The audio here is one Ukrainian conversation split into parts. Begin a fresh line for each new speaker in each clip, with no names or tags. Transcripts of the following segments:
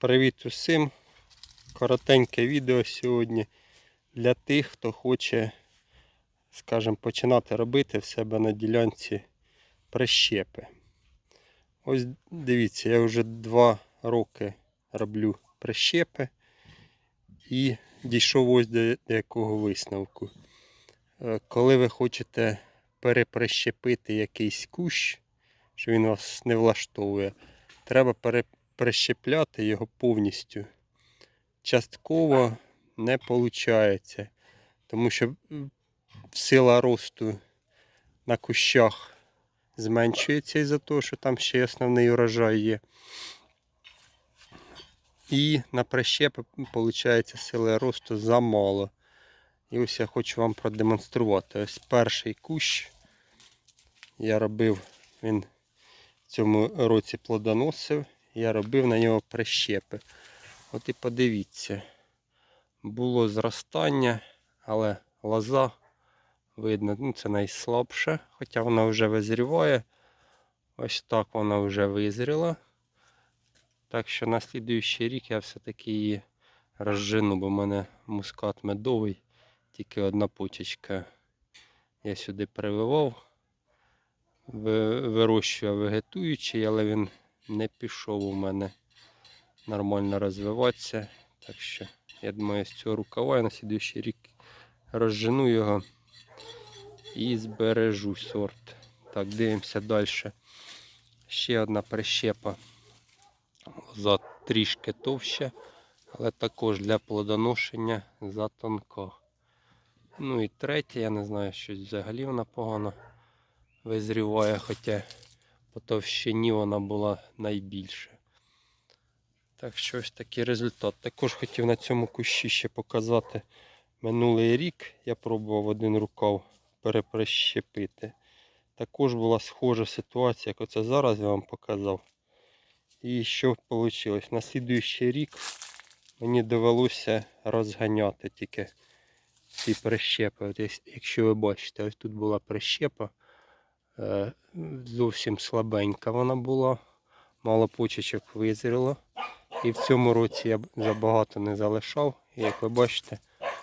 Привіт усім! Коротеньке відео сьогодні для тих, хто хоче, скажімо, починати робити в себе на ділянці прищепи. Ось дивіться, я вже два роки роблю прищепи і дійшов ось до якого висновку. Е, Коли ви хочете переприщепити якийсь кущ, що він вас не влаштовує, треба пере прищепляти його повністю. Частково не виходить, тому що сила росту на кущах зменшується із-за того, що там ще й основний урожай є. І на прищепи виходить сили росту замало. І ось я хочу вам продемонструвати. Ось перший кущ я робив, він в цьому році плодоносив я робив на нього прищепи. От і подивіться, було зростання, але лоза, видно, ну це найслабше, хоча вона вже визріває. Ось так вона вже визріла. Так що на слідуючий рік я все-таки її розжену, бо в мене мускат медовий, тільки одна почечка. Я сюди прививав, ви- вирощую вегетуючий, але він не пішов у мене нормально розвиватися. Так що, я думаю, з цього рукава я на слідуючий рік розжену його і збережу сорт. Так, дивимося далі. Ще одна прищепа. За трішки товще, але також для плодоношення затонко. Ну і третя, я не знаю, щось взагалі вона погано визріває, хоча по товщині вона була найбільша. Так що ось такий результат. Також хотів на цьому кущі ще показати минулий рік. Я пробував один рукав переприщепити. Також була схожа ситуація, як оце зараз я вам показав. І що вийшло? На слідуючий рік мені довелося розганяти тільки ці прищепи. От якщо ви бачите, ось тут була прищепа. Е, зовсім слабенька вона була, мало почечок визріло. І в цьому році я забагато не залишав. Як ви бачите,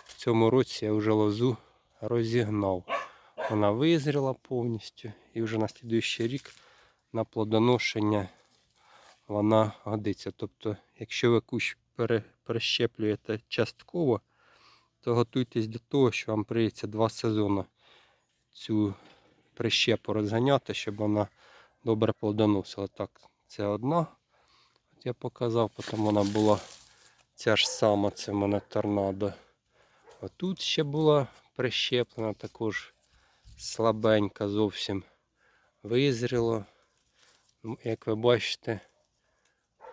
в цьому році я вже лозу розігнав. Вона визріла повністю і вже на слідуючий рік на плодоношення вона годиться. Тобто, якщо ви кущ перещеплюєте частково, то готуйтесь до того, що вам прийдеться два сезони цю прищепу розганяти, щоб вона добре плодоносила. Так, це одна. От я показав, потім вона була ця ж сама, це в мене торнадо. Отут ще була прищеплена, також слабенька зовсім визріло. Ну, Як ви бачите,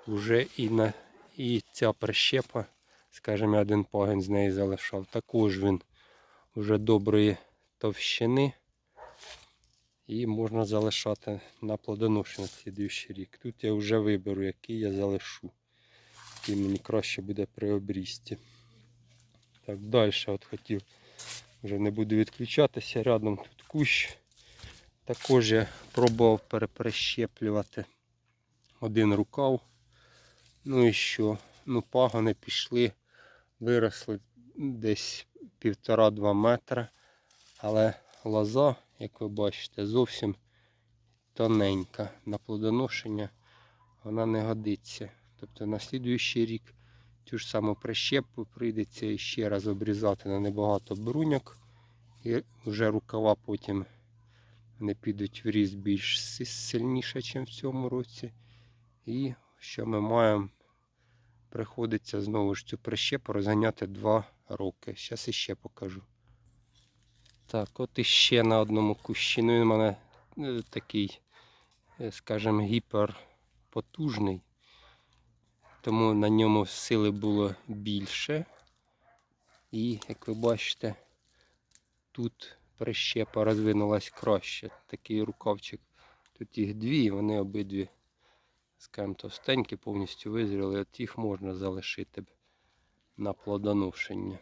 вже і, на, і ця прищепа, скажімо, один пагін з неї залишав. Також він вже доброї товщини. І можна залишати на плодоношення слідуючий рік. Тут я вже виберу, який я залишу. Який мені краще буде при обрісті. Так, далі от хотів, вже не буду відключатися. Рядом тут кущ. Також я пробував переприщеплювати один рукав. Ну і що? Ну, пагони пішли, виросли десь півтора-два метри. Але лоза, як ви бачите, зовсім тоненька. На плодоношення вона не годиться. Тобто на слідуючий рік цю ж саму прищепу прийдеться ще раз обрізати на небагато бруньок. І вже рукава потім вони підуть в ріст більш сильніше, ніж в цьому році. І що ми маємо? Приходиться знову ж цю прищепу розганяти 2 роки. Зараз іще покажу. Так, от іще на одному кущі. Ну, він у мене е, такий, е, скажімо, гіперпотужний. Тому на ньому сили було більше. І, як ви бачите, тут прищепа розвинулась краще. Такий рукавчик. Тут їх дві, вони обидві, скажімо, товстенькі, повністю визріли. От їх можна залишити на плодоношення.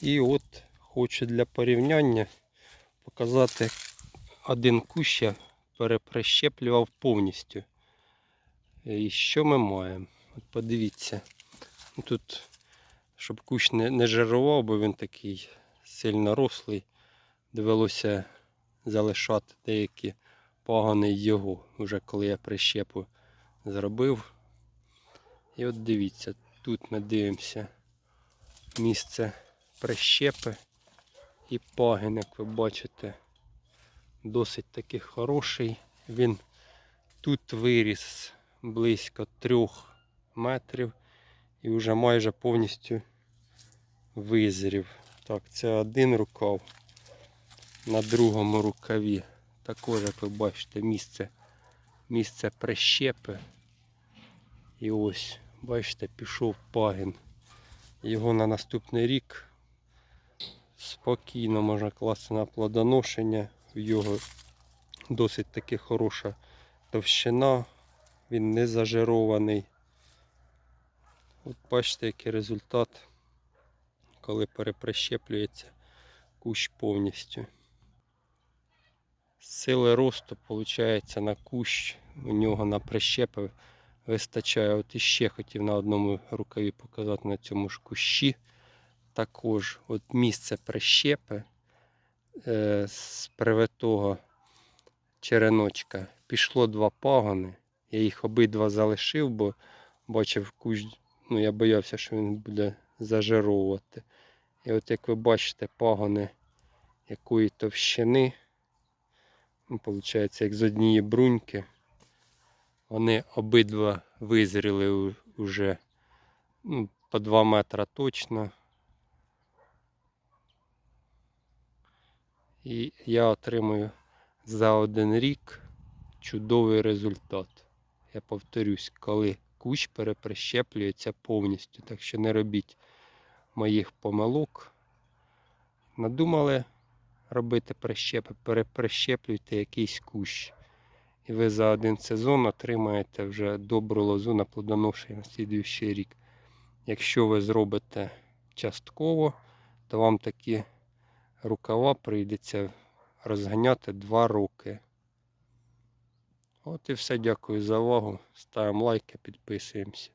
І от хочу для порівняння показати один кущ я переприщеплював повністю. І що ми маємо? От подивіться. Ну, Тут, щоб кущ не, не жирував, бо він такий сильно рослий, довелося залишати деякі пагони його, вже коли я прищепу зробив. І от дивіться, тут ми дивимося місце прищепи і пагін, як ви бачите, досить таки хороший. Він тут виріс близько трьох метрів і вже майже повністю визрів. Так, це один рукав. На другому рукаві також, як ви бачите, місце, місце прищепи. І ось, бачите, пішов пагін. Його на наступний рік спокійно можна класти на плодоношення. В його досить таки хороша товщина, він не зажирований. От бачите, який результат, коли переприщеплюється кущ повністю. Сили росту, виходить, на кущ, у нього на прищепи вистачає. От іще хотів на одному рукаві показати на цьому ж кущі. Також от місце прищепи е, з привитого череночка пішло два пагони. Я їх обидва залишив, бо бачив кущ, ну я боявся, що він буде зажировувати. І от як ви бачите, пагони якої товщини, ну, виходить, як з однієї бруньки, вони обидва визріли уже ну, по 2 метра точно. І я отримую за один рік чудовий результат. Я повторюсь, коли кущ переприщеплюється повністю, так що не робіть моїх помилок. Надумали робити прищепи, переприщеплюйте якийсь кущ. І ви за один сезон отримаєте вже добру лозу на плодоношення на слідуючий рік. Якщо ви зробите частково, то вам такі рукава прийдеться розганяти 2 роки. От і все. Дякую за увагу. Ставимо лайки, підписуємося.